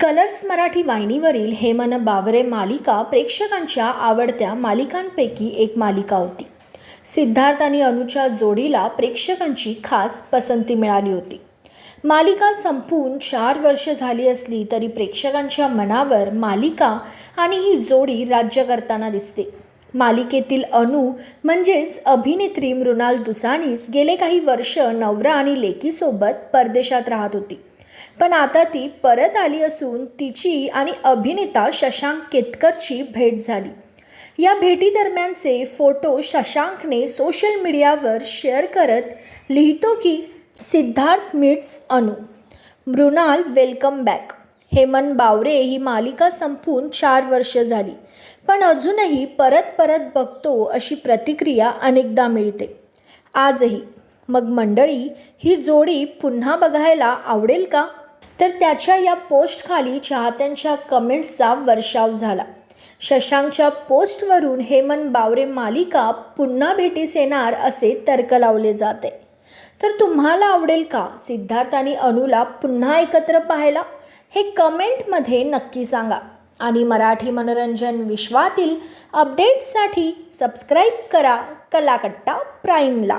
Colours Marathi वाहिनीवरील हेमन बावरे मालिका प्रेक्षकांच्या आवडत्या मालिकांपैकी एक मालिका होती. सिद्धार्थ आणि अनुच्या जोडीला प्रेक्षकांची खास पसंती मिळाली होती. मालिका संपून चार वर्ष झाली असली तरी प्रेक्षकांच्या मनावर मालिका आणि ही जोडी राज्य करताना दिसते. मालिकेतील अनु म्हणजेच अभिनेत्री मृणाल दुसानीस गेले काही वर्ष नवरा आणि लेकीसोबत परदेशात राहत होती. पण आता ती परत आली असून तिची आणि अभिनेता शशांक केतकरची भेट झाली. या भेटीदरम्यानचे फोटो शशांकने सोशल मीडियावर शेअर करत लिहितो की Siddharth meets Anu Mrunal welcome back. Hemant Bawre ही मालिका संपून चार वर्ष झाली पण अजूनही परत परत बघतो अशी प्रतिक्रिया अनेकदा मिळते. आजही मग मंडळी ही जोडी पुन्हा बघायला आवडेल का? तर त्याच्या या पोस्टखाली चाहत्यांच्या कमेंट्सचा वर्षाव झाला. शशांकच्या पोस्टवरून हेमंत बावरे मालिका पुन्हा भेटीस येणार असे तर्क लावले जाते. तर तुम्हाला आवडेल का सिद्धार्थ आणि अनुला पुन्हा एकत्र पाहायला? हे कमेंटमध्ये नक्की सांगा. आणि मराठी मनोरंजन विश्वातील अपडेट्ससाठी सबस्क्राईब करा कलाकट्टा प्राईमला